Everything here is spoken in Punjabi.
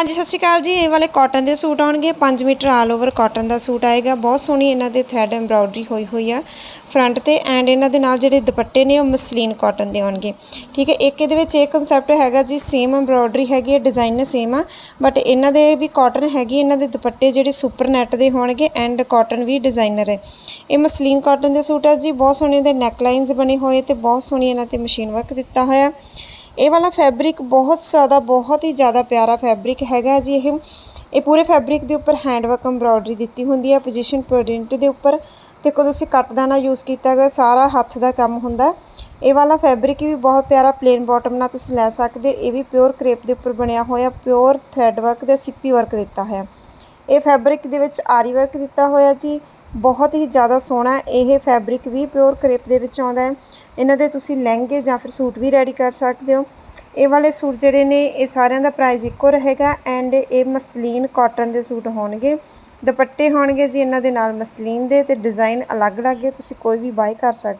ਹਾਂਜੀ, ਸਤਿ ਸ਼੍ਰੀ ਅਕਾਲ ਜੀ। ਇਹ ਵਾਲੇ ਕਾਟਨ ਦੇ ਸੂਟ ਆਉਣਗੇ। 5 ਮੀਟਰ ਆਲ ਓਵਰ ਕਾਟਨ ਦਾ ਸੂਟ ਆਏਗਾ। ਬਹੁਤ ਸੋਹਣੀ ਇਹਨਾਂ ਦੇ ਥ੍ਰੈਡ ਐਮਬ੍ਰਾਇਡਰੀ ਹੋਈ ਹੋਈ ਆ। ਫਰੰਟ ਤੇ ਐਂਡ ਇਹਨਾਂ ਦੇ ਨਾਲ ਜਿਹੜੇ ਦੁਪੱਟੇ ਨੇ, ਉਹ ਮਸਲੀਨ ਕਾਟਨ ਦੇ ਆਉਣਗੇ। ਠੀਕ ਹੈ, ਇੱਕ ਇਹਦੇ ਵਿੱਚ ਇਹ ਕਨਸੈਪਟ ਹੈਗਾ ਜੀ ਸੇਮ ਐਮਬ੍ਰਾਇਡਰੀ ਹੈਗੀ ਹੈ ਡਿਜ਼ਾਈਨ ਸੇਮ ਆ। ਬਟ ਇਹਨਾਂ ਦੇ ਵੀ ਕਾਟਨ ਹੈਗੀ, ਇਹਨਾਂ ਦੇ ਦੁਪੱਟੇ ਜਿਹੜੇ ਸੁਪਰ ਨੈਟ ਦੇ ਹੋਣਗੇ ਐਂਡ ਕਾਟਨ ਵੀ ਡਿਜ਼ਾਈਨਰ ਹੈ। ਇਹ ਮਸਲੀਨ ਕਾਟਨ ਦੇ ਸੂਟ ਆ ਜੀ। ਬਹੁਤ ਸੋਹਣੇ ਦੇ ਨੈਕ ਲਾਈਨਸ ਬਣੇ ਹੋਏ ਤੇ ਬਹੁਤ ਸੋਹਣੀ ਇਹਨਾਂ ਤੇ ਮਸ਼ੀਨ ਵਰਕ ਦਿੱਤਾ ਹੋਇਆ। ਇਹ ਵਾਲਾ ਫੈਬਰਿਕ ਬਹੁਤ ਜ਼ਿਆਦਾ, ਬਹੁਤ ਹੀ ਜ਼ਿਆਦਾ ਪਿਆਰਾ ਫੈਬਰਿਕ ਹੈਗਾ ਜੀ ਇਹ। ਇਹ ਪੂਰੇ ਫੈਬਰਿਕ ਦੇ ਉੱਪਰ ਹੈਂਡ ਵਰਕ ਐਮਬ੍ਰਾਇਡਰੀ ਦਿੱਤੀ ਹੁੰਦੀ ਹੈ ਪੋਜੀਸ਼ਨ ਪ੍ਰਿੰਟ ਦੇ ਉੱਪਰ। ਤੇ ਕਦੋਂ ਤੁਸੀਂ ਕੱਟ ਦਾਣਾ ਯੂਜ਼ ਕੀਤਾ ਹੈਗਾ ਸਾਰਾ ਹੱਥ ਦਾ ਕੰਮ ਹੁੰਦਾ। ਇਹ ਵਾਲਾ ਫੈਬਰਿਕ ਵੀ ਬਹੁਤ ਪਿਆਰਾ ਪਲੇਨ ਬਾਟਮ ਨਾਲ ਤੁਸੀਂ ਲੈ ਸਕਦੇ। ਇਹ ਵੀ ਪਿਓਰ ਕ੍ਰੇਪ ਦੇ ਉੱਪਰ ਬਣਿਆ ਹੋਇਆ ਪਿਓਰ ਥ੍ਰੈਡ ਵਰਕ ਤੇ ਸਿੱਪੀ ਵਰਕ ਦਿੱਤਾ ਹੋਇਆ। ਇਹ ਫੈਬਰਿਕ ਦੇ ਵਿੱਚ ਆਰੀ ਵਰਕ ਦਿੱਤਾ ਹੋਇਆ ਜੀ। ਬਹੁਤ ਹੀ ਜ਼ਿਆਦਾ ਸੋਹਣਾ ਇਹ ਫੈਬਰਿਕ ਵੀ ਪਿਓਰ ਕ੍ਰੇਪ ਦੇ ਵਿੱਚ ਆਉਂਦਾ ਹੈ। ਇਹਨਾਂ ਦੇ ਤੁਸੀਂ ਲਹਿੰਗੇ ਜਾਂ ਫਿਰ ਸੂਟ ਵੀ ਰੈਡੀ ਕਰ ਸਕਦੇ ਹੋ। ਇਹ ਵਾਲੇ ਸੂਟ ਜਿਹੜੇ ਨੇ, ਇਹ ਸਾਰਿਆਂ ਦਾ ਪ੍ਰਾਈਸ ਇੱਕੋ ਰਹੇਗਾ ਐਂਡ ਇਹ ਮਸਲੀਨ ਕਾਟਨ ਦੇ ਸੂਟ ਹੋਣਗੇ। ਦੁਪੱਟੇ ਹੋਣਗੇ ਜੀ ਇਹਨਾਂ ਦੇ ਨਾਲ ਮਸਲੀਨ ਦੇ ਤੇ ਡਿਜ਼ਾਈਨ ਅਲੱਗ-ਅਲੱਗ ਹੈ। ਤੁਸੀਂ ਕੋਈ ਵੀ ਬਾਈ ਕਰ ਸਕਦੇ